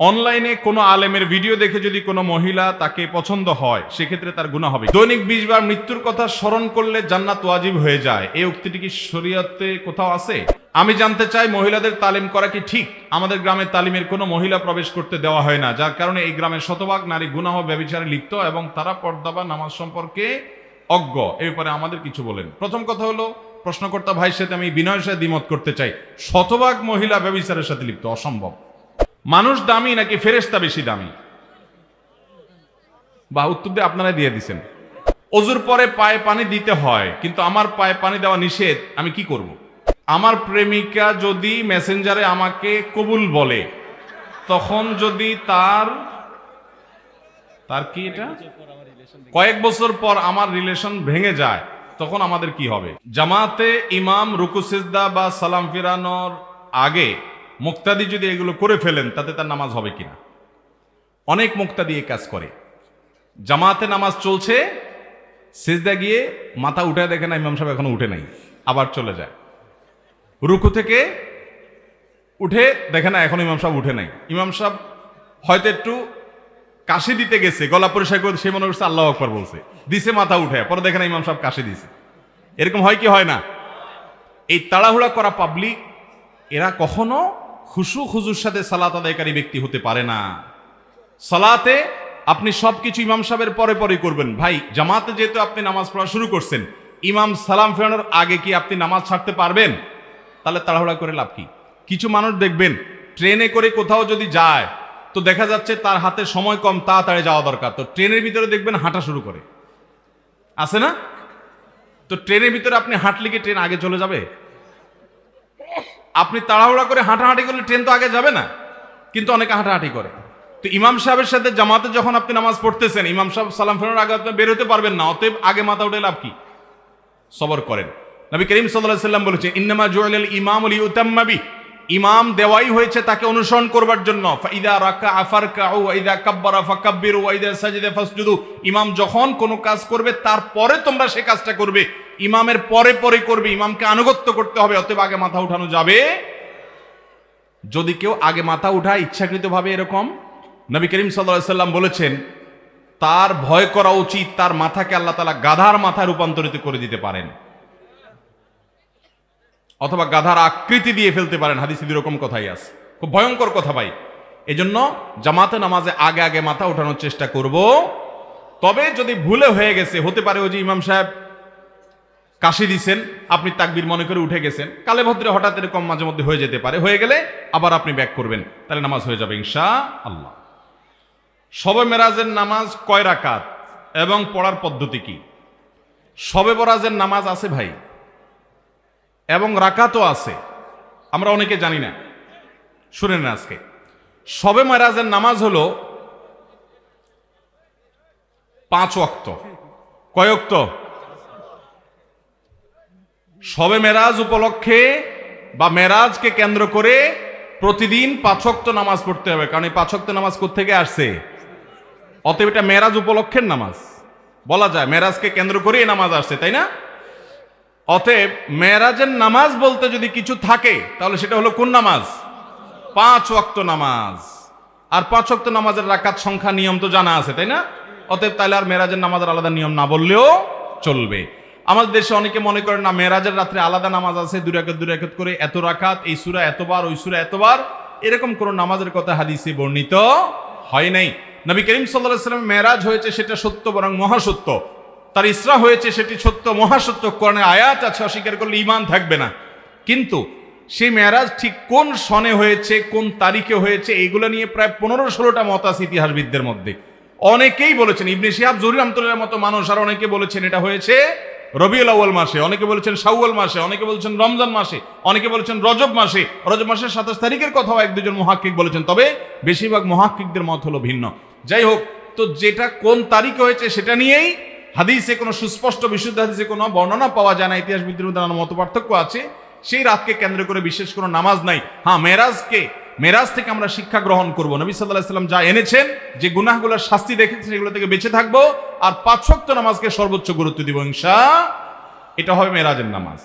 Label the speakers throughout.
Speaker 1: অনলাইনে কোনো আলেমের ভিডিও দেখে যদি কোনো মহিলা তাকে পছন্দ হয়, সেক্ষেত্রে তার গুণা হবে। দৈনিক বিশ বার মৃত্যুর কথা স্মরণ করলে জান্নাত ওয়াজিব হয়ে যায়। এই উক্তিটি কি শরীয়তে কোথাও আছে? আমি জানতে চাই, মহিলাদের তালিম করা কি ঠিক? আমাদের গ্রামে তালিমের কোনো মহিলা প্রবেশ করতে দেওয়া হয় না, যার কারণে এই গ্রামের শতভাগ নারী গুনাহ ব্যবচারে লিপ্ত এবং তারা পর্দা বা নামাজ সম্পর্কে অজ্ঞ। এ ব্যাপারে আমাদের কিছু বলেন। প্রথম কথা হলো, প্রশ্নকর্তা ভাইয়ের সাথে আমি বিনয়ের সাথে দ্বিমত করতে চাই। শতভাগ মহিলা ব্যবচারের সাথে লিপ্ত, অসম্ভব। মানুষ দামি নাকি ফেরেস্তা বেশি দামি? বা উত্তর দিয়ে আপনারা দিয়ে দিচ্ছেন অজুর পরে পায়ে পানি দিতে হয়, কিন্তু আমার পায়ে পানি দেওয়া নিষেধ, আমি কি করব। আমার প্রেমিকা যদি মেসেঞ্জারে আমাকে কবুল বলে, তখন যদি তার তার কি এটা? কয়েক বছর পর আমার রিলেশন ভেঙে যায়, তখন আমাদের কি হবে? জামাতে ইমাম রুকুসিজদা বা সালাম ফিরানোর আগে মুক্তাদি যদি এগুলো করে ফেলেন, তাতে তার নামাজ হবে কিনা? অনেক মুক্তাদি এই কাজ করে। জামাতে নামাজ চলছে, সেজদা গিয়ে মাথা উঠে দেখে না, ইমাম সাহেব এখনও উঠে নাই, আবার চলে যায়। রুকু থেকে উঠে দেখে না, এখন ইমাম সাহেব উঠে নাই। ইমাম সাহেব হয়তো একটু কাশি দিতে গেছে, গলা পরিষ্কার করে সে মনে করছে আল্লাহ আকবর বলছে। দিছে মাথা উঠে, পরে দেখে না ইমাম সাহেব কাশি দিছে। এরকম হয় কি হয় না? এই তাড়াহুড়া করা পাবলিক এরা কখনো খুশু খুজুর সাথে সালাত আদায়কারী ব্যক্তি হতে পারে না। সালাতে আপনি সবকিছু ইমাম সাহেবের পরে পরে করবেন। ভাই, জামাতে যেহেতু আপনি নামাজ পড়া শুরু করছেন, ইমাম সালাম ফেরানোর আগে কি আপনি নামাজ ছাড়তে পারবেন? তাহলে তাড়াহুড়া করে লাভ কি? কিছু মানুষ দেখবেন, ট্রেনে করে কোথাও যদি যায়, তো দেখা যাচ্ছে তার হাতে সময় কম, তাড়াতাড়ি যাওয়া দরকার। তো ট্রেনের ভিতরে দেখবেন হাঁটা শুরু করে। আছে না? তো ট্রেনের ভিতরে আপনি হাঁটলে কি ট্রেন আগে চলে যাবে? আপনি তাড়াহুড়া করে হাঁটাহাঁটি করলে ট্রেন তো আগে যাবে না, কিন্তু অনেকে হাঁটাহাঁটি করে। তো ইমাম সাহেবের সাথে জামাতে যখন আপনি নামাজ পড়তেছেন, ইমাম সাহেব সালাম ফেরানোর আগে আপনি বেরোতে পারবেন না, অতএব আগে মাথা উঠে লাভ কি? সবর করেন। নবী করিম সাল্লাহ সাল্লাম বলেছেন, ইন্নামা জুয়াল ইমাম আলী উতাম্মাবি ইমাম দেওয়াই হয়েছে তাকে অনুসরণ করবার জন্য। ফাইদা সাজিদা ইমাম যখন কোনো কাজ করবে, তারপরে তোমরা সে কাজটা করবে। ইমামের পরে পরে করবে, ইমামকে আনুগত্য করতে হবে, অতএব আগে মাথা উঠানো যাবে। যদি কেউ আগে মাথা উঠায়, ইচ্ছাকৃতভাবে এরকম, নবী করিম সাল্লাম বলেছেন, তার ভয় করা উচিত, তার মাথাকে আল্লাহ তালা গাধার মাথায় রূপান্তরিত করে দিতে পারেন। অথবা গাধার আকৃতি দিয়ে ফেলতে পারেন, হাদিসে এরকম কথাই আছে। খুব ভয়ঙ্কর কথা ভাই। এজন্য জামাতে নামাজে আগে আগে মাথা উঠানোর চেষ্টা করব। তবে যদি ভুলে হয়ে গেছে, হতে পারে ওই যে ইমাম সাহেব কাশি দিছেন, আপনি তাকবির মনে করে উঠে গেছেন, কালে ভদ্রে হঠাৎ এরকম মাঝে মধ্যে হয়ে যেতে পারে। হয়ে গেলে আবার আপনি ব্যাক করবেন, তাহলে নামাজ হয়ে যাবে ইনশা আল্লাহ সবে মেরাজের নামাজ কয় রাকাত এবং পড়ার পদ্ধতি কি? সবে বরাজের নামাজ আছে ভাই? এবং রাকাতও আছে। আমরা অনেকে জানি না। শুনেন না আজকে। সবে মেরাজের নামাজ হলো পাঁচ অক্ত কয় অক্ত সবে মেরাজ উপলক্ষে বা মেরাজকে কেন্দ্র করে প্রতিদিন পাঁচক্ত নামাজ পড়তে হবে। কারণ এই পাঁচক্ত নামাজ থেকে আসছে? অতএব এটা মেরাজ উপলক্ষের নামাজ। বলা যায়, মেরাজকে কেন্দ্র করে নামাজ আসছে, তাই না? অতএব মেরাজের নামাজ বলতে যদি কিছু থাকে, তাহলে সেটা হলো কোন নামাজ? পাঁচ ওয়াক্ত নামাজ। আর পাঁচ ওয়াক্ত নামাজের রাকাত সংখ্যা নিয়ম তো জানা আছে, তাই না? অতএব তাহলে আর মেরাজের নামাজের আলাদা নিয়ম না বললেও চলবে। আমাদের দেশে অনেকে মনে করেন, না মেরাজের রাত্রে আলাদা নামাজ আছে দু রাকাত দু রাকাত করে এত রাকাত, এই সুরা এতবার ওই সুরা এতবার এরকম কোন নামাজের কথা হাদিসে বর্ণিত হয় নাই। নবী করিম সাল্লাহ সাল্লাম মেরাজ হয়েছে সেটা সত্য, বরং মহাসত্য। তার ইসরা হয়েছে সেটি সত্য, মহাসত্য, কোরআনে আয়াত আছে, অস্বীকার করলে ইমান থাকবে না। কিন্তু সেই মেয়ারাজ ঠিক কোন সনে হয়েছে, কোন তারিখে হয়েছে, এগুলো নিয়ে প্রায় পনেরো ষোলোটা মত আছে ইতিহাসবিদদের মধ্যে। অনেকেই বলেছেন, ইবনে শিহাব জরির আমতুল্লাহ মতো মানুষ, আর অনেকে বলেছেন এটা হয়েছে রবিউল আউ্য়াল মাসে, অনেকে বলেছেন শাওয়াল মাসে, অনেকে বলেছেন রমজান মাসে, অনেকে বলেছেন রজব মাসে। রজব মাসের সাতাশ তারিখের কথাও এক দুজন মহাক্কিক বলেছেন, তবে বেশিরভাগ মহাক্কিকদের মত হলো ভিন্ন। যাই হোক, তো যেটা কোন তারিখে হয়েছে সেটা নিয়েই হাদিসে কোনো সুস্পষ্ট, বিশুদ্ধ হাদিসে কোনো বর্ণনা পাওয়া যায় না, ইতিহাসবিদদের মধ্যে নানা মত পার্থক্য আছে। সেই রাতকে কেন্দ্র করে বিশেষ কোনো নামাজ নাই। হ্যাঁ মেরাজকে, মেরাজ থেকে আমরা শিক্ষা গ্রহণ করব। নবী সাল্লাহ সাল্লাম যা এনেছেন, যে গুনাহগুলোর শাস্তি দেখেছেন, সেগুলো থেকে বেঁচে থাকব আর পাঁচ শক্ত নামাজকে সর্বোচ্চ গুরুত্ব দিব ইনশা এটা হবে মেরাজের নামাজ।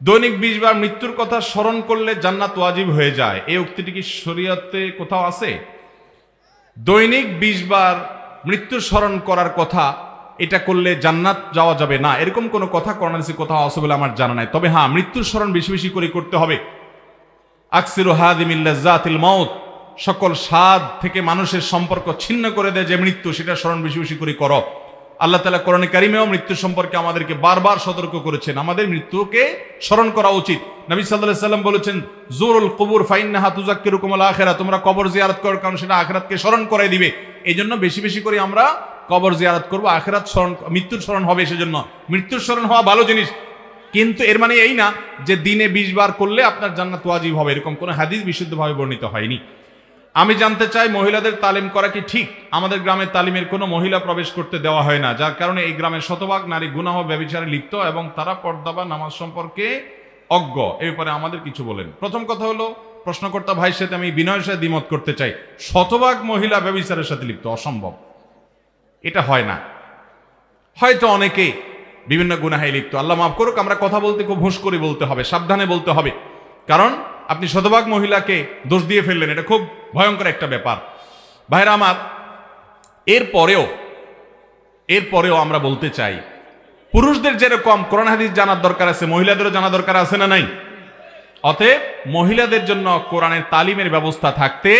Speaker 1: দৈনিক বিশ বার মৃত্যুর কথা স্মরণ করলে জান্নাত ওয়াজিব হয়ে যায়। এই উক্তিটি কি শরীয়তে কোথাও আছে? দৈনিক বিশ বার মৃত্যু স্মরণ করার কথা এটা করলে জান্নাত যাওয়া যাবে। না, এরকম কোনো কথা করোনাসি কোথাও আছে বলে আমার জানা নাই। তবে হ্যাঁ মৃত্যুর স্মরণ বেশি বেশি করে করতে হবে। আকসিরু হাদিমিল্লাজাতিল মাউত, সকল স্বাদ থেকে মানুষের সম্পর্ক ছিন্ন করে দেয় যে মৃত্যু, সেটা স্মরণ বেশি বেশি করে করো। আল্লাহ তালা কোরআনে কারিমেও মৃত্যু সম্পর্কে আমাদেরকে বারবার সতর্ক করেছেন। আমাদের মৃত্যুকে স্মরণ করা উচিত। নবী সাল্লাহ সাল্লাম বলেছেন, জোরুল কবুর ফাইন্নাহা তুজাক্কির রুকুমল আখেরা তোমরা কবর জিয়ারত করো, কারণ সেটা আখেরাতকে স্মরণ করাই দিবে। এই জন্য বেশি বেশি করে আমরা কবর জিয়ারত করব। আখেরাত স্মরণ, মৃত্যুর স্মরণ হবে সেজন্য। মৃত্যুর স্মরণ হওয়া ভালো জিনিস। কিন্তু এর মানে এই না যে দিনে বিশ বার করলে আপনার জান্নাত ওয়াজিব হবে। এরকম কোনো হাদিস বিশুদ্ধভাবে বর্ণিত হয়নি। আমি জানতে চাই মহিলাদের তালিম করা কি ঠিক? আমাদের গ্রামের তালিমের কোনো মহিলা প্রবেশ করতে দেওয়া হয় না, যার কারণে এই গ্রামের শতভাগ নারী গুনাহ ব্যবচারে লিপ্ত এবং তারা পর্দা বা নামাজ সম্পর্কে অজ্ঞ। এ ব্যাপারে আমাদের কিছু বলেন। প্রথম কথা হলো, প্রশ্নকর্তা ভাইয়ের সাথে আমি বিনয়ের সাথে দ্বিমত করতে চাই। শতভাগ মহিলা ব্যবচারের সাথে লিপ্ত, অসম্ভব। এটা হয় না। হয়তো অনেকে বিভিন্ন গুনাহে লিপ্ত। আল্লাহ মাফ করুক, আমরা কথা বলতে খুব হুঁশ করে বলতে হবে, সাবধানে বলতে হবে। কারণ আপনি শতভাগ মহিলাকে দোষ দিয়ে ফেললেন, এটা খুব ভয়ঙ্কর একটা ব্যাপার। ভাইরা আমার, এর পরেও এর পরেও আমরা বলতে চাই, পুরুষদের যেরকম কোরআন হাদিস জানার দরকার আছে, মহিলাদেরও জানা দরকার আছে না নাই? অতএব মহিলাদের জন্য কোরআনের তালিমের ব্যবস্থা থাকতে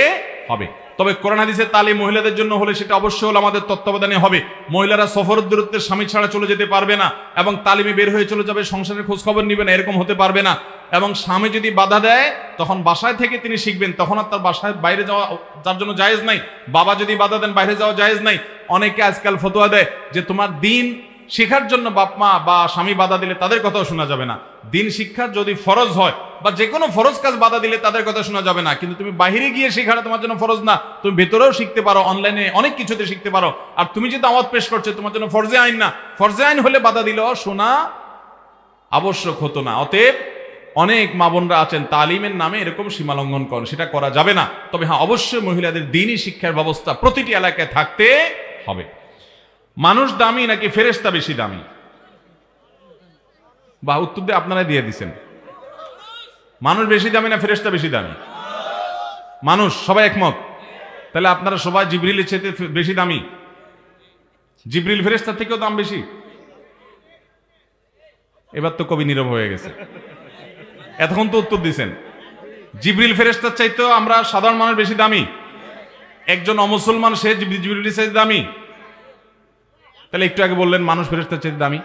Speaker 1: হবে। তবে কোরআন হাদিসের তালিম মহিলাদের জন্য হলে সেটা অবশ্যই হলো আমাদের তত্ত্বাবধানে হবে। মহিলারা সফর দূরত্বে স্বামী ছাড়া চলে যেতে পারবে না এবং তালিমে বের হয়ে চলে যাবে, সংসারের খোঁজ খবর নিবে না, এরকম হতে পারবে না। এবং স্বামী যদি বাধা দেয়, তখন বাসায় থেকে তিনি শিখবেন, তখন আর তার বাসায় বাইরে যাওয়া, যার জন্য জায়েজ নাই। বাবা যদি বাধা দেন, বাইরে যাওয়া জায়েজ নাই। অনেকে আজকাল ফতোয়া দেয় যে, তোমার দিন শেখার জন্য বাপ মা বা স্বামী বাধা দিলে তাদের কথাও শোনা যাবে না। দিন শিক্ষা যদি ফরজ হয়, বা যে কোনো ফরজ কাজ বাধা দিলে তাদের কথা শোনা যাবে না। কিন্তু তুমি বাইরে গিয়ে শেখাটা তোমার জন্য ফরজ না। তুমি ভেতরেও শিখতে পারো অনলাইনে অনেক কিছুতে শিখতে পারো। আর তুমি যে দাওয়াত পেশ করছ, তোমার জন্য ফরজে আইন না। ফরজে আইন হলে বাধা দিলেও শোনা আবশ্যক হতো না। অতএব অনেক মা বোনরা আছেন, তালিমের নামে এরকম সীমালঙ্ঘন করেন সেটা করা যাবে না। তবে হ্যাঁ অবশ্যই মহিলাদের দিনই শিক্ষার ব্যবস্থা প্রতিটি এলাকায় থাকতে হবে। মানুষ দামি নাকি ফেরেস্তা বেশি দামি? বা উত্তর দিয়ে আপনারা দিয়ে দিচ্ছেন মানুষ বেশি দামি না ফেরেস্তা বেশি দামি? মানুষ, সবাই একমত? তাহলে আপনারা সবাই জিবরিলের চেয়ে বেশি দামি? জিবরিল ফেরেস্তার থেকেও দাম বেশি? এবার তো কবি নীরব হয়ে গেছে। এতক্ষণ তো উত্তর দিছেন। জিবরিল ফেরেস্তার চাইতেও আমরা সাধারণ মানুষ বেশি দামি? একজন অমুসলমান, সে জিবরিলের চাইতে দামি? তাহলে একটু আগে বললেন, মানুষ ফেরেস্তার চাইতে দামি।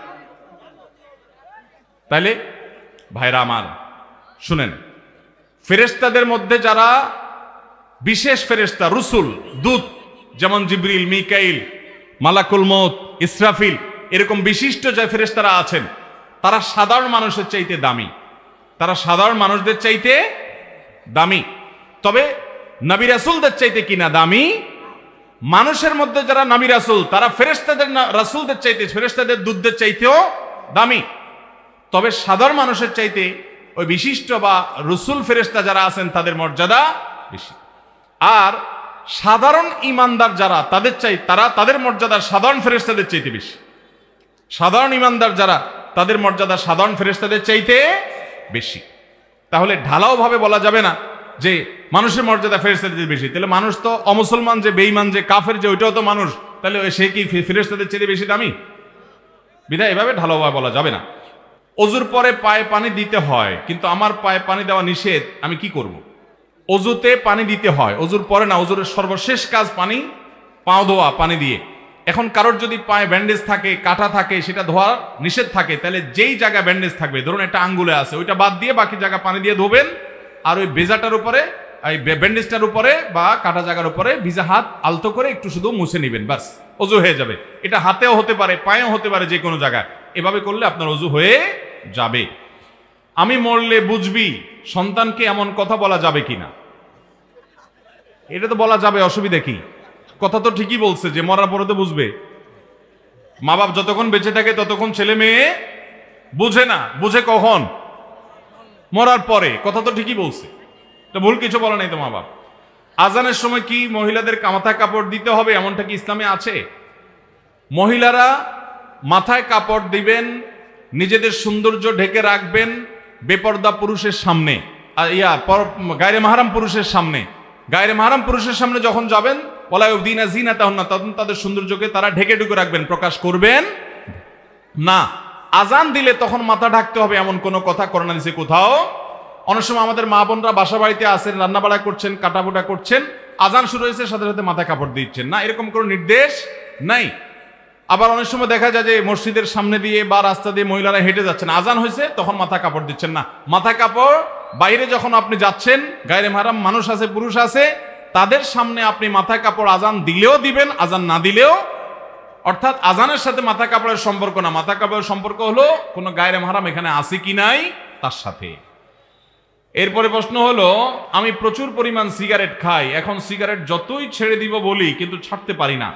Speaker 1: তাইলে ভাইরা আমার, শুনেন ফেরেস্তাদের মধ্যে যারা বিশেষ ফেরেস্তা রুসুল, দূত, যেমন জিবরিল, মিকাইল, মালাকুল মত ইসরাফিল, এরকম বিশিষ্ট যে ফেরেস্তারা আছেন, তারা সাধারণ মানুষের চাইতে দামি। তারা সাধারণ মানুষদের চাইতে দামি। তবে নবী রাসুলদের চাইতে কিনা দামি? মানুষের মধ্যে যারা নবী রাসুল, তারা ফেরেস্তাদের রাসুলদের চাইতে ফেরেস্তাদের দুধদের চাইতেও দামি। তবে সাধারণ মানুষের চাইতে ওই বিশিষ্ট বা রসুল ফেরেস্তা যারা আছেন, তাদের মর্যাদা বেশি। আর সাধারণ ইমানদার যারা, তাদের চাই তারা তাদের মর্যাদা সাধারণ ফেরেস্তাদের চাইতে বেশি। সাধারণ ইমানদার যারা, তাদের মর্যাদা সাধারণ ফেরেস্তাদের চাইতে বেশি। তাহলে ঢালাও ভাবে বলা যাবে না যে মানুষের মর্যাদা ফেরেস্তাদের বেশি। তাহলে মানুষ তো অমুসলমান যে বেইমান যে, কাফের যে, ওইটাও তো মানুষ। তাহলে সে কি ফেরেস্তাদের চেয়ে বেশি দামি? বিধায় এভাবে ঢালাওভাবে বলা যাবে না। অজুর পরে পায়ে পানি দিতে হয়, কিন্তু আমার পায়ে পানি দেওয়া নিষেধ, আমি কি করব। অজুতে পানি দিতে হয়, অজুর পরে না, অজুরের সর্বশেষ কাজ পানি, পাও ধোয়া, পানি দিয়ে। এখন কারোর যদি পায়ে ব্যান্ডেজ থাকে, কাটা থাকে, সেটা ধোয়া নিষেধ থাকে, তাহলে যেই জায়গায় ব্যান্ডেজ থাকবে, ধরুন একটা আঙ্গুলে আছে, ওইটা বাদ দিয়ে বাকি জায়গা পানি দিয়ে ধোবেন আর ওই বেজাটার উপরে এই ব্যান্ডেজটার উপরে বা কাটা জায়গার উপরে ভিজা হাত আলতো করে একটু শুধু মুছে নেবেন বাস অজু হয়ে যাবে। এটা হাতেও হতে পারে, পায়েও হতে পারে যে কোনো জায়গায়। এভাবে করলে আপনার অজু হয়ে যাবে। আমি মরলে বুঝবি সন্তানকে এমন কথা বলা যাবে কি না এটা তো বলা যাবে, অসুবিধা কি? কথা তো ঠিকই বলছে যে মরার পরে তো বুঝবে। মা বাপ যতক্ষণ বেঁচে থাকে ততক্ষণ ছেলে মেয়ে বুঝে না, বুঝে কখন? মরার পরে, কথা তো ঠিকই বলছে। তো ভুল কিছু বলে নাই তো মা বাপ। আজানের সময় কি মহিলাদের মাথায় কাপড় দিতে হবে এমনটা কি ইসলামে আছে? মহিলারা মাথায় কাপড় দিবেন, নিজেদের সৌন্দর্য ঢেকে রাখবেন বেপর্দা পুরুষের সামনে। ইয়া গায়রে মাহারাম পুরুষের সামনে। গায়রে মাহারাম পুরুষের সামনে যখন যাবেন বলা দিন জিনা তাহন না তখন তাদের সৌন্দর্যকে তারা ঢেকে ঢুকে রাখবেন, প্রকাশ করবেন না। আজান দিলে তখন মাথা ঢাকতে হবে এমন কোনো কথা করোনা দিছে কোথাও। অনেক সময় আমাদের মা বোনরা বাসা বাড়িতে আসেন, রান্নাবাড়া করছেন কাটাফোটা করছেন, আজান শুরু হয়েছে, সাথে সাথে মাথা কাপড় দিচ্ছেন। না, এরকম কোনো নির্দেশ নাই। আবার অনেক সময় দেখা যায় যে মসজিদের সামনে দিয়ে বা রাস্তা দিয়ে মহিলারা হেঁটে যাচ্ছেন। আজান হয়েছে, তখন মাথা কাপড় দিচ্ছেন না। মাথা কাপড়, বাইরে যখন আপনি যাচ্ছেন, গায়ের মারাম মানুষ আছে, পুরুষ আছে, তাদের সামনে আপনি মাথা কাপড় আজান দিলেও দিবেন, আজান না দিলেও অর্থাৎ আজানের সাথে মাথা কাপড়ের সম্পর্ক না। মাথা কাপড়ের সম্পর্ক হলো, কোনো গায়ের মাহারাম এখানে আছে কি নাই? তার সাথে। এরপরে প্রশ্ন হলো, আমি প্রচুর পরিমাণ সিগারেট খাই, এখন সিগারেট যতই ছেড়ে দিব বলি, কিন্তু ছাড়তে পারি না।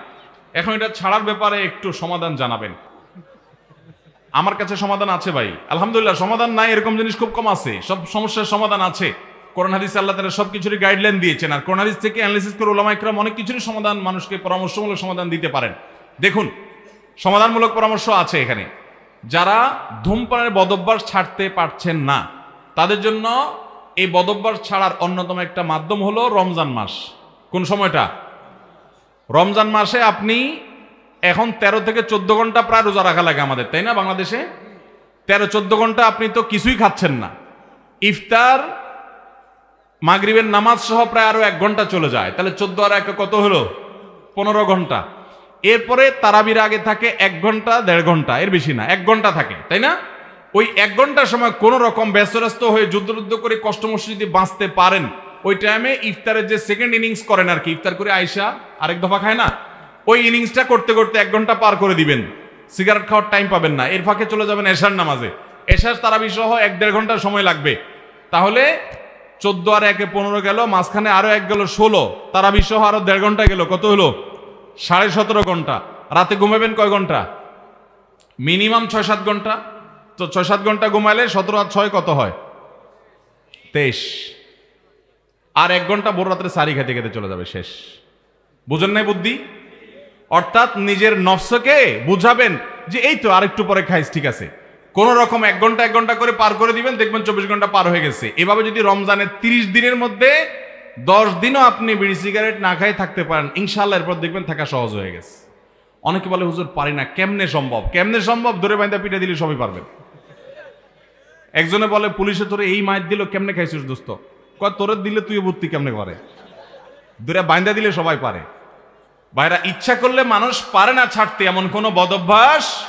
Speaker 1: এখন এটা ছাড়ার ব্যাপারে একটু সমাধান জানাবেন। আমার কাছে সমাধান আছে ভাই। আলহামদুলিল্লাহ, সমাধান নাই, এরকম জিনিস খুব কম আছে। সব সমস্যার সমাধান আছে। কোরআন হাদিস আল্লাহ তালা সব কিছুরই গাইডলাইন দিয়েছেন। আর কোরআন হাদিস থেকে অ্যানালিসিস করে ওলামা অনেক কিছুরই সমাধান, মানুষকে পরামর্শমূলক সমাধান দিতে পারেন। দেখুন, সমাধানমূলক পরামর্শ আছে এখানে। যারা ধূমপানের বদভ্যাস ছাড়তে পারছেন না, তাদের জন্য এই বদভ্যাস ছাড়ার অন্যতম একটা মাধ্যম হলো রমজান মাস। কোন সময়টা? রমজান মাসে আপনি এখন ১৩ থেকে চোদ্দ ঘণ্টা প্রায় রোজা রাখা লাগে আমাদের, তাই না বাংলাদেশে? তেরো চোদ্দ ঘণ্টা আপনি তো কিছুই খাচ্ছেন না। ইফতার, মাগরিবের নামাজ সহ প্রায় আরও এক ঘণ্টা চলে যায়। তাহলে চোদ্দ আর এক কত হলো? পনেরো ঘণ্টা। এরপরে তারাবির আগে থাকে এক ঘণ্টা, দেড় ঘণ্টা, এর বেশি না, এক ঘণ্টা থাকে, তাই না? ওই এক ঘণ্টার সময় কোন রকম ব্যস্তরস্ত হয়ে যুদ্ধ যুদ্ধ করে কষ্টমষ্ট যদি বাঁচতে পারেন। ওই টাইমে ইফতারের যে সেকেন্ড ইনিংস করেন আর কি, ইফতার করে আয়সা আরেক দফা খায় না? ওই ইনিংসটা করতে করতে এক ঘণ্টা পার করে দিবেন। সিগারেট খাওয়ার টাইম পাবেন না। এর ফাঁকে চলে যাবেন এশার নামাজে। এশার তারাবি সহ এক দেড় ঘণ্টা সময় লাগবে। তাহলে চোদ্দ আর একে পনেরো গেল, মাঝখানে আরও এক গেল ষোলো তারাবি সহ আরও দেড় ঘণ্টা গেল, কত হলো? সাড়ে সতেরো ঘণ্টা। রাতে ঘুমাবেন কয় ঘণ্টা? মিনিমাম ছয় সাত ঘণ্টা। তো ছয় সাত ঘণ্টা ঘুমাইলে সতেরো আর ছয় কত হয়? তেইশ। আর এক ঘণ্টা ভোর রাত্রে সারি খেতে খেতে চলে যাবে, শেষ। বুঝেন নাই বুদ্ধি? অর্থাৎ নিজের নফসকে বুঝাবেন যে, এই তো আরেকটু পরে খাইস, ঠিক আছে। কোন রকম এক ঘণ্টা এক ঘণ্টা করে পার করে দিবেন, দেখবেন চব্বিশ ঘণ্টা পার হয়ে গেছে। এভাবে যদি রমজানের তিরিশ দিনের মধ্যে দশ দিনও আপনি বিড়ি সিগারেট না খাই থাকতে পারেন ইনশাল্লাহ এরপর দেখবেন থাকা সহজ হয়ে গেছে। অনেকে বলে, হুজুর, পারি না, কেমনে সম্ভব? কেমনে সম্ভব? ধরে বাইন্দা পিঠে দিলে সবই পারবেন। একজনে বলে, পুলিশে তোরে এই মায়ের দিল, কেমনে খাইছিস দোস্ত? কয়, তোরে দিলে তুই বুদ্ধি কেমনে করে? দূরে বাইন্দা দিলে সবাই পারে। ভাইরা, ইচ্ছা করলে মানুষ পারে না ছাড়তে, এমন কোন বদভ্যাস?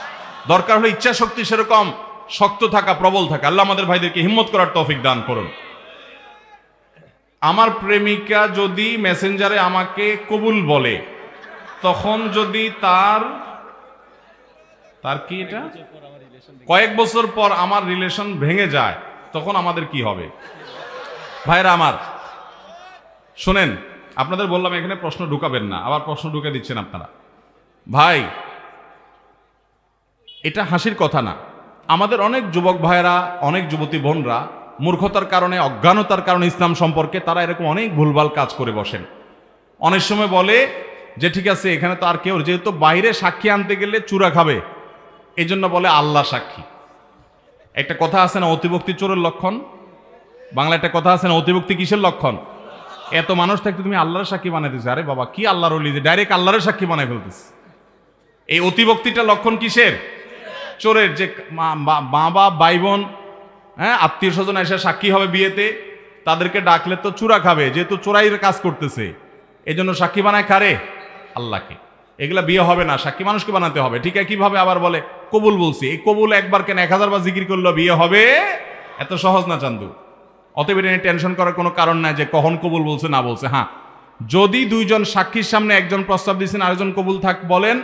Speaker 1: দরকার হলে ইচ্ছা শক্তি সেরকম, শক্ত থাকা, প্রবল থাকা। আল্লাহ আমাদের ভাইদেরকে হিম্মত করার তৌফিক দান করুন। আমার প্রেমিকা যদি মেসেঞ্জারে আমাকে কবুল বলে, তখন যদি তার তার কি এটা? কয়েক বছর পর আমার রিলেশন ভেঙে যায়, তখন আমাদের কি হবে? ভাইরা আমার, শোনেন, আপনাদের বললাম এখানে প্রশ্ন ঢুকাবেন না, আবার প্রশ্ন ঢুকে দিচ্ছেন আপনারা। ভাই, এটা হাসির কথা না। আমাদের অনেক যুবক ভাইরা অনেক যুবতী বোনরা মূর্খতার কারণে, অজ্ঞানতার কারণে ইসলাম সম্পর্কে তারা এরকম অনেক ভুলভাল কাজ করে বসেন। অনেক সময় বলে যে, ঠিক আছে, এখানে তো আর কেউ যেহেতু বাইরে সাক্ষী আনতে গেলে চূড়া খাবে। এই জন্য বলে আল্লাহ সাক্ষী। একটা কথা আছে না, অতিভক্তি চোরের লক্ষণ? বাংলা একটা কথা আছে না, অতিভক্তি কিসের লক্ষণ? এত মানুষ থাকতে তুমি আল্লাহর সাক্ষী বানাই দিচ্ছে আরে বাবা, কি আল্লাহর অলি যে ডাইরেক্ট আল্লাহরের সাক্ষী বানাই ফেলতেছে? এই অতিভক্তিটা লক্ষণ কিসের? চোরের যে মা বা- মা বাপ ভাই বোন হ্যাঁ আত্মীয় স্বজন এসে সাক্ষী হবে বিয়েতে, তাদেরকে ডাকলে তো চূড়া খাবে, যেহেতু চোরাইয়ের কাজ করতেছে। এই জন্য সাক্ষী বানায় কারে? আল্লাহকে। এগুলা বিয়ে হবে না, সাক্ষী মানুষকে বানাতে হবে। ঠিক আছে কীভাবে আবার বলে, কবুল বলছি, এই কবুল একবার কেন এক হাজার বার জিকির করল বিয়ে হবে? এত সহজ না চান্দু। অতএব এটা নিয়ে টেনশন করার কোনো কারণ নাই যে কখন কবুল বলছে, না বলছে। হ্যাঁ যদি দুইজন সাক্ষীর সামনে একজন প্রস্তাব দিচ্ছেন আরেকজন কবুল থাক বলেন,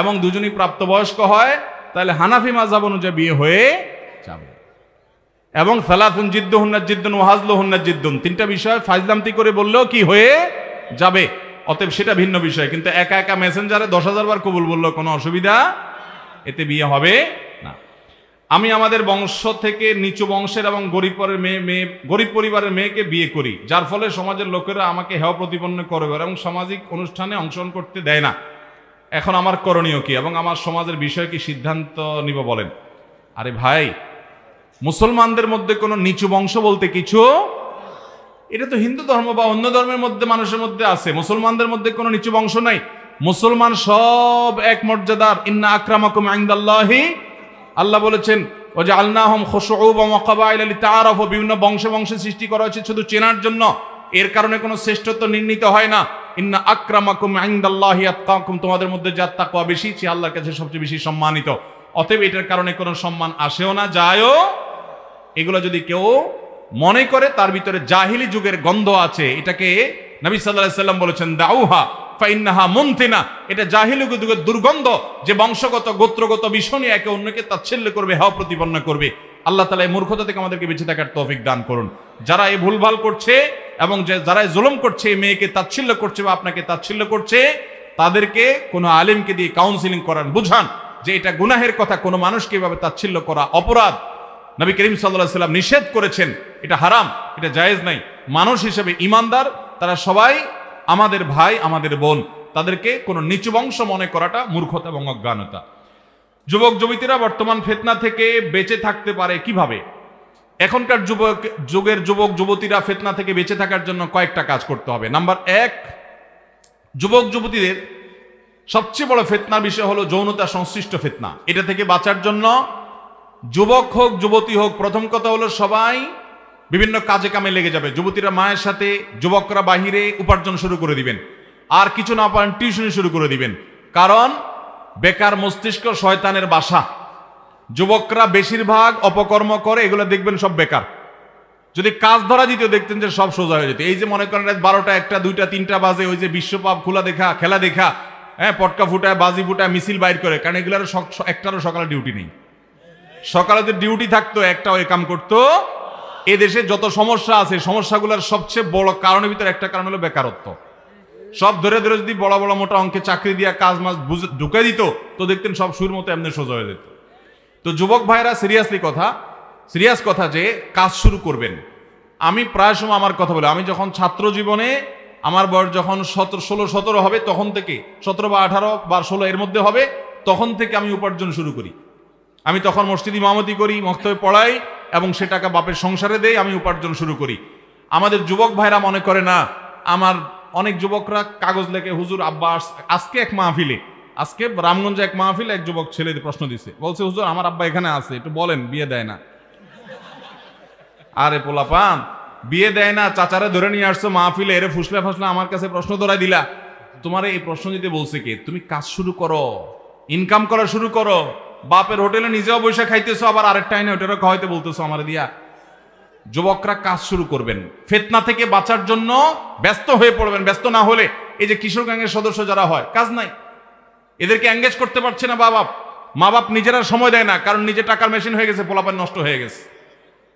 Speaker 1: এবং দুজনই প্রাপ্তবয়স্ক হয়, তাহলে হানাফি মাঝাব অনুযায়ী বিয়ে হয়ে যাবে। এবং সালাফুন জিদ্দ হুন্না জিদ্দুন ওয়াজল হুন্না জিদ্দুন। তিনটা বিষয় ফাইজলামতি করে বললেও কি হয়ে যাবে? অতএব সেটা ভিন্ন বিষয়। কিন্তু একা একা মেসেঞ্জারে দশ হাজার বার কবুল বলল কোনো অসুবিধা এতে বিয়ে হবে না। আমি আমাদের বংশ থেকে নিচু বংশের এবং গরিব পরের মেয়ে মেয়ে, গরিব পরিবারের মেয়েকে বিয়ে করি। যার ফলে সমাজের লোকেরা আমাকে হেয় প্রতিপন্ন করে এবং সামাজিক অনুষ্ঠানে অংশগ্রহণ করতে দেয় না। এখন আমার করণীয় কি এবং আমার সমাজের বিষয়ে কি সিদ্ধান্ত নিব বলেন? আরে ভাই মুসলমানদের মধ্যে কোনো নিচু বংশ বলতে কিছু? এটা তো হিন্দু ধর্ম বা অন্য ধর্মের মধ্যে, মানুষের মধ্যে আছে। মুসলমানদের মধ্যে কোনো নিচু বংশ নাই। মুসলমান সব এক মর্যাদার। ইন্না আক্রামাকুম আইন্দাল্লাহি আল্লাহ বলেছেন ও যে আল্লাহম তারাফ বিভিন্ন বংশে বংশে সৃষ্টি করা হয়েছে শুধু চেনার জন্য। এর কারণে কোনো শ্রেষ্ঠত্ব নির্ণীত হয় না। ইন্না আক্রামাকুম আইন্দাল্লাহি আত্তাকুম তোমাদের মধ্যে যার তাকওয়া বেশি, সে আল্লাহর কাছে সবচেয়ে বেশি সম্মানিত। অতএব এটার কারণে কোনো সম্মান আসেও না, যায়ও। এগুলো যদি কেউ মনে করে, তার ভিতরে জাহিলি যুগের গন্ধ আছে। এটাকে নবী সাল্লাহ সাল্লাম বলেছেন, দাউহা ফাইন্নাহা মন্থিনা এটা জাহিলি যুগের দুর্গন্ধ যে বংশগত, গোত্রগত নিয়ে একে অন্যকে তাচ্ছিল্য করবে, হাও প্রতিপন্ন করবে। আল্লাহ তালা এই মূর্খতা থেকে আমাদেরকে বেঁচে থাকার তৌফিক দান করুন। যারা এই ভুলভাল করছে এবং যে যারা জুলুম করছে মেয়েকে তাচ্ছিল্য করছে বা আপনাকে তাচ্ছিল্য করছে, তাদেরকে কোনো আলিমকে দিয়ে কাউন্সিলিং করান, বুঝান। যে এটা গুনাহের কথা কোনো মানুষকে এভাবে তাচ্ছিল্য করা অপরাধ। নবী করিম সাল্লাহ সাল্লাম নিষেধ করেছেন, এটা হারাম, এটা জায়েজ নাই মানুষ হিসেবে ইমানদার, তারা সবাই আমাদের ভাই, আমাদের বোন, তাদেরকে কোনো নিচু বংশ মনে করাটা মূর্খতা এবং অজ্ঞানতা। যুবক, যুবতীরা বর্তমান ফেতনা থেকে বেঁচে থাকতে পারে কীভাবে? এখনকার যুবক, যুগের যুবক, যুবতীরা ফেতনা থেকে বেঁচে থাকার জন্য কয়েকটা কাজ করতে হবে। নাম্বার এক, যুবক, যুবতীদের সবচেয়ে বড় ফেতনার বিষয় হলো যৌনতা সংশ্লিষ্ট ফেতনা। এটা থেকে বাঁচার জন্য যুবক হোক, যুবতী হোক, প্রথম কথা হলো সবাই বিভিন্ন কাজে কামে লেগে যাবে। যুবতীরা মায়ের সাথে, যুবকরা বাহিরে উপার্জন শুরু করে দিবেন। আর কিছু না পারেন টিউশনি শুরু করে দিবেন। কারণ বেকার মস্তিষ্ক শয়তানের বাসা। যুবকরা বেশিরভাগ অপকর্ম করে, এগুলো দেখবেন সব বেকার। যদি কাজ ধরা দিত, দেখতেন যে সব সোজা হয়ে যেত। এই যে মনে করেন বারোটা, একটা, দুইটা, তিনটা বাজে, ওই যে বিশ্বপাপ, খোলা দেখা, খেলা দেখা হ্যাঁ পটকা ফুটায়, বাজি ফুটায়, মিছিল বাইর করে। কারণ এগুলোর একটারও সকালে ডিউটি নেই। সকালে যে ডিউটি থাকতো, একটা ওই কাম করতো। এদেশে যত সমস্যা আছে, সমস্যাগুলোর সবচেয়ে বড় কারণের ভিতরে একটা কারণ হলো বেকারত্ব। সব ধরে ধরে যদি বড় বড় মোটা অঙ্কে চাকরি দিয়া কাজ বুঝে ঢুকে দিত, তো দেখতেন সব সুর মতো এমনি সোজা হয়ে যেত। তো যুবক ভাইরা সিরিয়াসলি কথা সিরিয়াস কথা যে, কাজ শুরু করবেন। আমি প্রায় সময় আমার কথা বলি, আমি যখন ছাত্র জীবনে আমার বয়স যখন সতেরো, ষোলো, সতেরো হবে, তখন থেকে সতেরো বা আঠারো বা ষোলো এর মধ্যে হবে, তখন থেকে আমি উপার্জন শুরু করি। আমি তখন মসজিদি ইমামতি করি, মক্তবে পড়াই এবং সে টাকা বাপের সংসারে দেই, আমি উপার্জন শুরু করি। আমাদের যুবক ভাইরা মনে করে না, আমার অনেক যুবকরা কাগজ লেখে, হুজুর, আব্বা আজকে এক মাহফিলে, আজকে রামগঞ্জে এক মাহফিলে এক যুবক ছেলে প্রশ্ন দিছে। বলছে, হুজুর, আমার আব্বা এখানে আছে, একটু বলেন, বিয়ে দেয় না। আরে পোলাপান বিয়ে দেয় না, চাচারে ধরে নিয়ে আসছো মাহফিলে, এরে ফুসলে ফাসলে আমার কাছে প্রশ্ন ধরাই দিলা। তোমার এই প্রশ্ন দিতে বলছে কে? তুমি কাজ শুরু করো ইনকাম করা শুরু করো, বাপের হোটেলে নিজেও বসে খাইতেছো, আবার আরেকটা আইনে হোটেলে খাওয়াইতে বলতেছো আমার দিয়া। যুবকরা কাজ শুরু করবেন, ফেতনা থেকে বাঁচার জন্য ব্যস্ত হয়ে পড়বেন, ব্যস্ত না হলে এই যে কিশোর গ্যাংয়ের সদস্য যারা হয়, কাজ নাই। এদেরকে এঙ্গেজ করতে পারছে না বাবা মা বাপ নিজেরা সময় দেয় না, কারণ নিজে টাকার মেশিন হয়ে গেছে, পোলাপান নষ্ট হয়ে গেছে।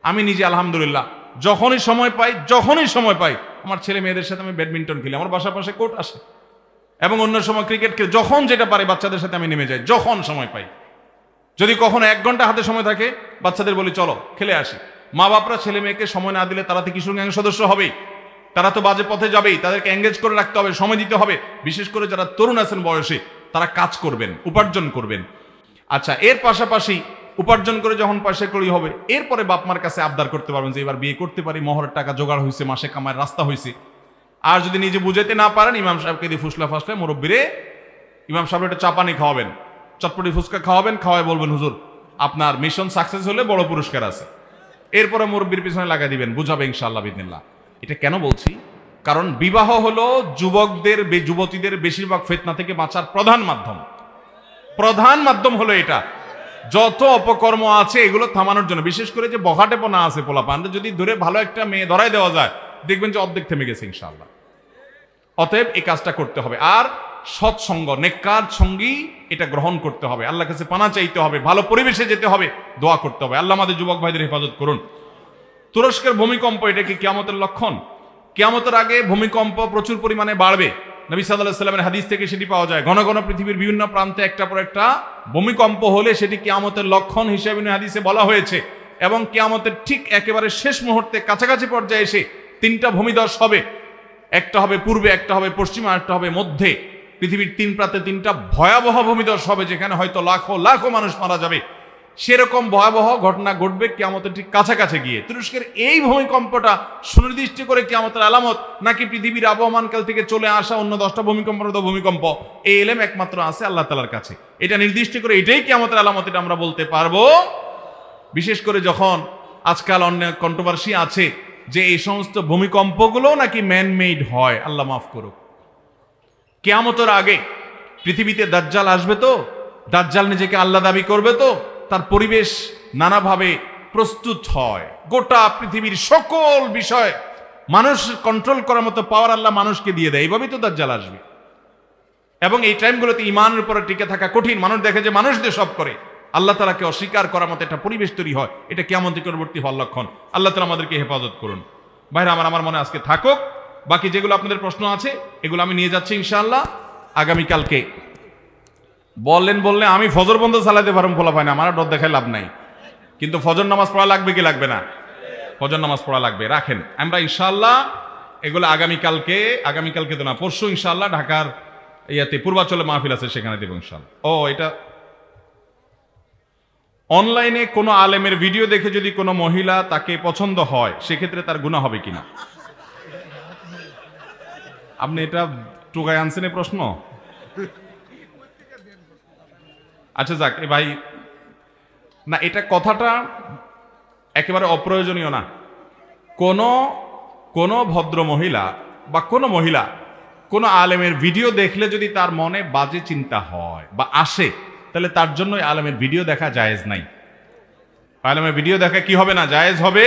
Speaker 1: আমি নিজে, আলহামদুলিল্লাহ। যখনই সময় পাই, যখনই সময় পাই, আমার ছেলে মেয়েদের সাথে আমি ব্যাডমিন্টন খেলি, আমার বাসার পাশে কোর্ট আসে এবং অন্য সময় ক্রিকেট খেলে, যখন যেটা পারে বাচ্চাদের সাথে আমি নেমে যাই, যখন সময় পাই। যদি কখনো এক ঘণ্টা হাতে সময় থাকে, বাচ্চাদের বলি, চলো, খেলে আসি। মা বাপরা ছেলে মেয়েকে সময় না দিলে তারা তো কিশোর গ্যাং সদস্য হবেই। তারা তো বাজে পথে যাবেই, তাদেরকে এঙ্গেজ করে রাখতে হবে, সময় দিতে হবে। বিশেষ করে যারা তরুণ আছেন বয়সে, তারা কাজ করবেন, উপার্জন করবেন। আচ্ছা এর পাশাপাশি উপার্জন করে যখন পয়সা করি হবে, এরপরে বাপ মার কাছে আবদার করতে পারবেন যে, এবার বিয়ে করতে পারি, মহরের টাকা জোগাড় হয়েছে মাসে কামায় রাস্তা হয়েছে আর যদি নিজে বুঝাইতে না পারেন, ইমাম সাহেবকে দিয়ে ফুসলা ফাসলে মুরব্বীরে, ইমাম সাহেব একটা চাপানি খাওয়াবেন। চটপটি ফুচকা খাওয়াবেন খাওয়াই বলবেন, হুজুর, আপনার মিশন সাকসেস হলে বড় পুরস্কার আছে। এরপরে মুরব্বীর পিছনে লাগাই দিবেন, বুঝাবে ইনশাআল্লাহ বিদিনিল্লাহ। এটা কেন বলছি? কারণ বিবাহ হলো যুবকদের যুবতীদের বেশিরভাগ ফেতনা থেকে বাঁচার প্রধান মাধ্যম। প্রধান মাধ্যম হলো এটা। যত অপকর্ম আছে, এগুলো থামানোর জন্য। বিশেষ করে যে বহাটেপনা আছে পোলাপান যদি ধরে ভালো একটা মেয়ে ধরাই দেওয়া যায়, দেখবেন যে অর্ধেক থেমে গেছে ইনশাআল্লাহ। অতএব এই কাজটা করতে হবে। আর সৎসঙ্গ, নেককার সঙ্গী এটা গ্রহণ করতে হবে। আল্লাহ কাছে পানা চাইতে হবে, ভালো পরিবেশে যেতে হবে, দোয়া করতে হবে। আল্লাহ আমাদের যুবক ভাইদের হেফাজত করুন। তুরস্কের ভূমিকম্প এটা কি কিয়ামতের লক্ষণ? কিয়ামতের আগে ভূমিকম্প প্রচুর পরিমাণে বাড়বে। নবী সাল্লাহ সাল্লামের হাদিস থেকে সেটি পাওয়া যায়। ঘন ঘন পৃথিবীর বিভিন্ন প্রান্তে একটা পর একটা ভূমিকম্প হলে সেটি কেয়ামতের লক্ষণ হিসেবে হাদিসে বলা হয়েছে এবং কেয়ামতের ঠিক একেবারে শেষ মুহূর্তে কাছাকাছি পর্যায়ে এসে তিনটা ভূমিদশ হবে। একটা হবে পূর্বে, একটা হবে পশ্চিমে একটা হবে মধ্যে। পৃথিবীর তিন প্রান্তে তিনটা ভয়াবহ ভূমিদশ হবে যেখানে হয়তো লাখো লাখো মানুষ মারা যাবে। সেরকম ভয়াবহ ঘটনা ঘটবে কেয়ামতের ঠিক কাছাকাছি গিয়ে। তুরস্কের এই ভূমিকম্পটা সুনির্দিষ্ট করে কেয়ামতের আলামত নাকি পৃথিবীর আবহমানকাল থেকে চলে আসা অন্য দশটা ভূমিকম্প তো ভূমিকম্প, এই এলেম একমাত্র আছে আল্লাহ তালার কাছে। এটা নির্দিষ্ট করে এটাই কেয়ামতের আলামত, এটা আমরা বলতে পারব। বিশেষ করে যখন আজকাল অন্য কন্ট্রোভার্সি আছে যে এই সমস্ত ভূমিকম্পগুলো নাকি ম্যান মেড হয়, আল্লাহ মাফ করুক। কেয়ামতের আগে পৃথিবীতে দাজ্জাল আসবে তো? দাজ্জাল নিজেকে আল্লাহ দাবি করবে তো? তার পরিবেশ নানাভাবে প্রস্তুত হয়। গোটা পৃথিবীর সকল বিষয় মানুষ কন্ট্রোল করার মতো পাওয়ার আল্লাহ মানুষকে দিয়ে দেয়। এইভাবেই তো তার দাজ্জাল আসবে। এবং এই টাইমগুলোতে ইমানের উপরে টিকে থাকা কঠিন। মানুষ দেখে যে মানুষদের সব করে। আল্লাহ তালাকে অস্বীকার করার মতো একটা পরিবেশ তৈরি হয়। এটা কেমন নিকটবর্তী হওয়ার লক্ষণ। আল্লাহ তালা আমাদেরকে হেফাজত করুন। বাইরে আমার আমার মনে আজকে থাকুক। বাকি যেগুলো আপনাদের প্রশ্ন আছে, এগুলো আমি নিয়ে যাচ্ছি ইনশাআল্লাহ। আগামীকালকে বললেন, বললে, আমি ফজর বন্ধ চালাতে পারব, ফলা পাই না, আমার ডর দেখায় লাভ নাই। কিন্তু ফজর নামাজ পড়া লাগবে কি লাগবে না? ফজর নামাজ পড়া লাগবে। রাখেন, আমরা ইনশাল্লাহ এগুলো আগামীকালকে আগামীকালকে তো না, পরশু ইনশাল্লাহ ঢাকার ইয়াতে পূর্বাচলে মাহফিল আছে, সেখানে দেবো ইনশাআল্লাহ। ও, এটা অনলাইনে কোনো আলেমের ভিডিও দেখে যদি কোনো মহিলা তাকে পছন্দ হয়, সেক্ষেত্রে তার গুণা হবে কিনা? আপনি এটা টুকায় আনছেন প্রশ্ন? আচ্ছা যাক, এ ভাই, না, এটা কথাটা একেবারে অপ্রয়োজনীয় না। কোনো কোনো ভদ্র মহিলা বা কোনো মহিলা, কোনো আলেমের ভিডিও দেখলে যদি তার মনে বাজে চিন্তা হয় বা আসে, তাহলে তার জন্য আলেমের ভিডিও দেখা জায়েজ নাই। আলেমের ভিডিও দেখা কি হবে না? জায়েজ হবে।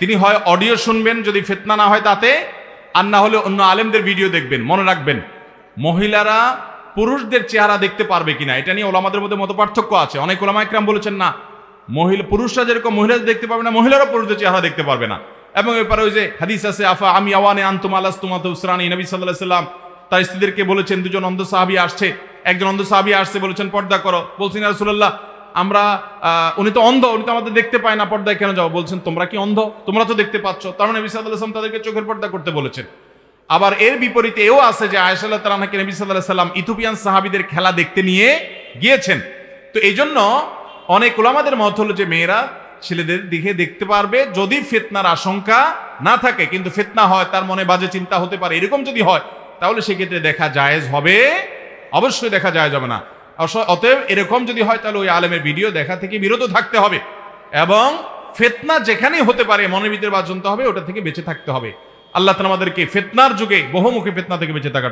Speaker 1: তিনি হয় অডিও শুনবেন যদি ফেতনা না হয় তাতে, আর না হলে অন্য আলেমদের ভিডিও দেখবেন, মনে রাখবেন। মহিলারা পুরুষদের চেহারা দেখতে পারবে কিনা? এটা নিয়ে ওলামাদের মধ্যে মত পার্থক্য আছে। অনেক ওলামা একরাম বলেছেন, না, মহিলা, পুরুষরা যেরকম মহিলাদের দেখতে পারবে না মহিলারা পুরুষদের চেহারা দেখতে পারবে না। এবং এরপরে ওই যে হাদিস আছে, আফা আমি আওয়ানে আন্তুম আলাস তুমাত উসরানি নবী সাল্লাহ সাল্লাম তার স্ত্রীদেরকে বলেছেন, দুজন অন্ধ সাহাবি আসছে, একজন অন্ধ সাহাবি আসছে, বলেছেন, পর্দা করো। বলছেন রাসূলুল্লাহ, আমরা উনি তো অন্ধ, উনি তো আমাদের দেখতে পায় না, পর্দায় কেন যাও বলছেন, তোমরা কি অন্ধ? তোমরা তো দেখতে পাচ্ছ। তার নবী সাল্লাহ সাল্লাম তাদেরকে চোখের পর্দা করতে বলেছেন। আবার এর বিপরীতে এও আছে যে আয়সাল্লাহ তালাকে নবী সাল্লাহ সাল্লাম ইথোপিয়ান সাহাবিদের খেলা দেখতে নিয়ে গিয়েছেন। তো এই জন্য অনেক ওলামাদের মত হলো যে মেয়েরা ছেলেদের দিকে দেখতে পারবে যদি ফেতনার আশঙ্কা না থাকে, কিন্তু ফেতনা হয়, তার মনে বাজে চিন্তা হতে পারে, এরকম যদি হয়, তাহলে সেক্ষেত্রে দেখা জায়েজ হবে। অবশ্যই দেখা যায় যাবে না। অতএব এরকম যদি হয়, তাহলে ওই আলেমের ভিডিও দেখা থেকে বিরত থাকতে হবে এবং ফেতনা যেখানেই হতে পারে, মনের ভিতরে বাজন্ত হবে, ওটা থেকে বেঁচে থাকতে হবে। আল্লাহ তালা আমাদেরকে ফেতনার যুগে বহুমুখী ফেতনা থেকে বেঁচে থাকার